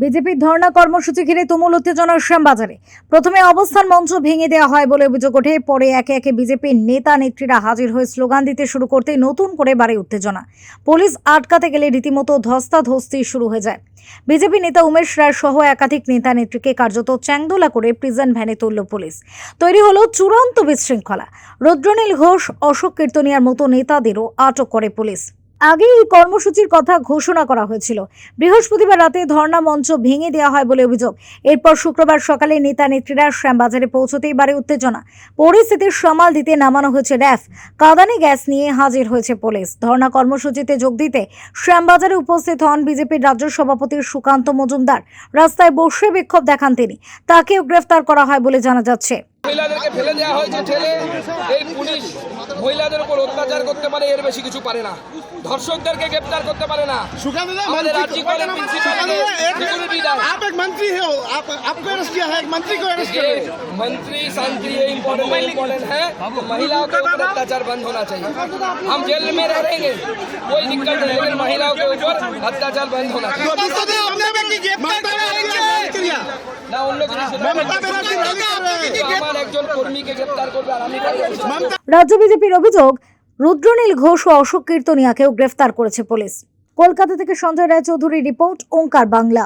বিজেপির ধর্ণা কর্মসূচি ঘিরে তুমুল উত্তেজনার শ্যামবাজারে। প্রথমে অবস্থান মঞ্চ ভেঙে দেওয়া হয় বলে অভিযোগ ওঠে, পরে একে একে বিজেপির নেতা নেত্রীরা হাজির হয়ে স্লোগান দিতে শুরু করতে নতুন করে বাড়ে উত্তেজনা। পুলিশ আটকাতে গেলে রীতিমতো ধস্তাধস্তি শুরু হয়ে যায়। বিজেপি নেতা উমেশ রায় সহ একাধিক নেতা নেত্রীকে কার্যত চ্যাংদোলা করে প্রিজন ভ্যানে তুলল পুলিশ। তৈরি হলো চূড়ান্ত বিশৃঙ্খলা। রুদ্রনীল ঘোষ, অশোক কীর্তনিয়ার মতো নেতাদেরও আটক করে পুলিশ। আগে এই কর্মসূচির কথা ঘোষণা করা হয়েছিল। বৃহস্পতিবার রাতে ধর্ণা মঞ্চ ভেঙে দেওয়া হয় বলে অভিযোগ। এরপর শুক্রবার সকালে নেতা নেত্রীরা শ্যামবাজারে পৌঁছতেই বাড়ে উত্তেজনা। পরিস্থিতির সামাল দিতে নামানো হয়েছে র্যাফ। কাঁদানে গ্যাস নিয়ে হাজির হয়েছে পুলিশ। ধর্ণা কর্মসূচিতে যোগ দিতে শ্যামবাজারে উপস্থিত হন বিজেপির রাজ্য সভাপতি সুকান্ত মজুমদার। রাস্তায় বসে বিক্ষোভ দেখান তিনি। তাকেও গ্রেফতার করা হয় বলে জানা যাচ্ছে। মহিলাদেরকে ফেলে দেওয়া হয়েছে ঠেলে এই পুলিশ মহিলাদের উপর অত্যাচার করতে পারে এর বেশি কিছু পারে না ধর্ষকদেরকে গ্রেপ্তার করতে পারে না सुकांत दा, আমাদের मंत्री রাজ্যিক কলেজ প্রিন্সিপাল सुकांत दा, एक सिक्योरिटी मिनट। गार्ड आप एक मंत्री हो आप आपको अरेस्ट किया है एक मंत्री को अरेस्ट किया ये है मंत्री शांति ये इम्पोर्टेंट नहीं इम्पोर्टेंट है महिलाओं के ऊपर अत्याचार बंद होना चाहिए हम जेल में रहेंगे कोई दिक्कत नहीं लेकिन महिलाओं के ऊपर अत्याचार बंद होना चाहिए ममता ने अपने व्यक्ति কর্মীকে গ্রেপ্তার করবে আর আমি করব না। মমতা রাজ্য বিজেপির অভিযোগ রুদ্রনীল ঘোষ ও অশোক কীর্তনিয়াকেও গ্রেফতার করেছে পুলিশ কলকাতা থেকে সঞ্জয় রায় চৌধুরী রিপোর্ট ওঙ্কার বাংলা